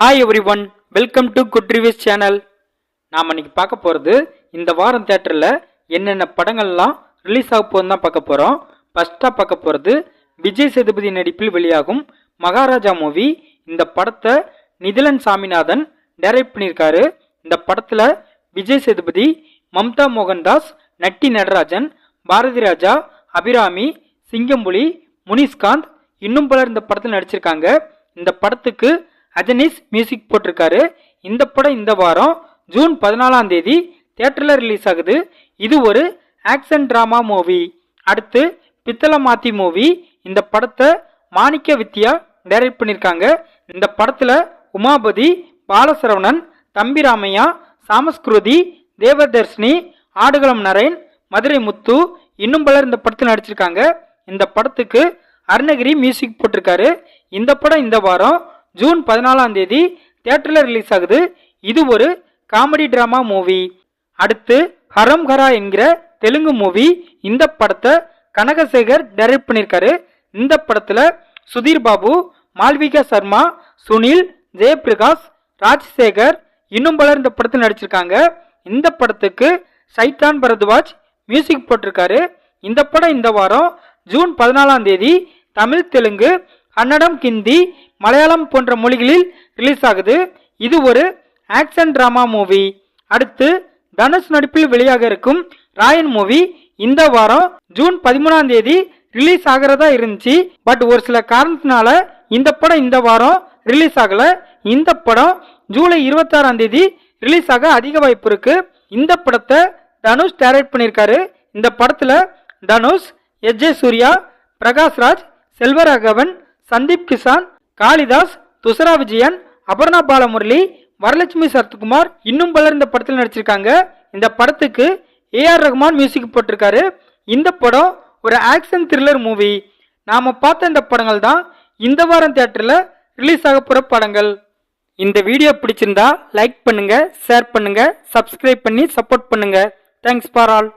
Hi everyone welcome to good reviews channel நாம் இன்னைக்கு பார்க்க போகிறது இந்த வாரம் தேட்டரில் என்னென்ன படங்கள்லாம் ரிலீஸ் ஆக போகுதுன்னு தான் பார்க்க போகிறோம் ஃபஸ்ட்டாக பார்க்க போகிறது விஜய் சேதுபதி நடிப்பில் வெளியாகும் மகாராஜா மூவி இந்த படத்தை நிதிலன் சாமிநாதன் டைரக்ட் பண்ணியிருக்காரு. இந்த படத்தில் விஜய் சேதுபதி மம்தா மோகன்தாஸ் நட்டி நடராஜன் பாரதி ராஜா அபிராமி சிங்கம்புலி முனிஸ்காந்த் இன்னும் பலர் இந்த படத்தில் நடிச்சிருக்காங்க. இந்த படத்துக்கு அஜனிஸ் மியூசிக் போட்டிருக்காரு. இந்த படம் இந்த வாரம் ஜூன் பதினாலாம் தேதி தியேட்டரில் ரிலீஸ் ஆகுது. இது ஒரு ஆக்ஷன் ட்ராமா மூவி அடுத்து பித்தள மாத்தி மூவி இந்த படத்தை மாணிக்க வித்யா டைரக்ட் பண்ணியிருக்காங்க இந்த படத்தில் உமாபதி பாலசரவணன் தம்பி ராமையா சாமஸ்கிருதி தேவதர்ஷினி ஆடுகளம் நரேன் மதுரை முத்து இன்னும் பலர் இந்த படத்தில் நடிச்சிருக்காங்க. இந்த படத்துக்கு அருணகிரி மியூசிக் போட்டிருக்காரு. இந்த படம் இந்த வாரம் ஜூன் பதினாலாம் தேதி தியேட்டரில் ரிலீஸ் ஆகுது. இது ஒரு காமெடி ட்ராமா மூவி அடுத்து ஹரம் ஹரா என்கிற தெலுங்கு மூவி இந்த படத்தை கனகசேகர் டைரக்ட் பண்ணியிருக்காரு இந்த படத்தில் சுதீர் பாபு மால்விகா சர்மா சுனில் ஜெயபிரகாஷ் ராஜசேகர் இன்னும் பலர் இந்த படத்தில் நடிச்சிருக்காங்க. இந்த படத்துக்கு சைத்தான் பரத்வாஜ் மியூசிக் போட்டிருக்காரு. இந்த படம் இந்த வாரம் ஜூன் பதினாலாம் தேதி தமிழ் தெலுங்கு கன்னடம் ஹிந்தி மலையாளம் போன்ற மொழிகளில் ரிலீஸ் ஆகுது. இது ஒரு ஆக்ஷன் டிராமா மூவி அடுத்து தனுஷ் நடிப்பில் வெளியாக இருக்கும் ராயன் மூவி இந்த வாரம் ஜூன் பதிமூணாம் தேதி ரிலீஸ் ஆகிறதா இருந்துச்சு. பட் ஒரு சில காரணத்தினால இந்த படம் இந்த வாரம் ரிலீஸ் ஆகல. இந்த படம் ஜூலை இருபத்தாறாம் தேதி ரிலீஸ் ஆக அதிக வாய்ப்பு இருக்கு. இந்த படத்தை தனுஷ் டைரக்ட் பண்ணியிருக்காரு. இந்த படத்துல தனுஷ் எஸ் சூர்யா பிரகாஷ்ராஜ் செல்வராகவன் சந்தீப் கிசான் காளிதாஸ் துசரா விஜயன் அபர்ணா பாலமுரளி வரலட்சுமி சரத்குமார் இன்னும் பலர் இந்த படத்தில் நடிச்சிருக்காங்க. இந்த படத்துக்கு ஏஆர் ரஹ்மான் மியூசிக் போட்டிருக்காரு. இந்த படம் ஒரு ஆக்ஷன் த்ரில்லர் மூவி நாம் பார்த்த இந்த படங்கள் தான் இந்த வாரம் தேட்டரில் ரிலீஸ் ஆக போகிற படங்கள். இந்த வீடியோ பிடிச்சிருந்தா லைக் பண்ணுங்கள் ஷேர் பண்ணுங்கள் சப்ஸ்கிரைப் பண்ணி சப்போர்ட் பண்ணுங்கள் தேங்க்ஸ் ஃபார் ஆல்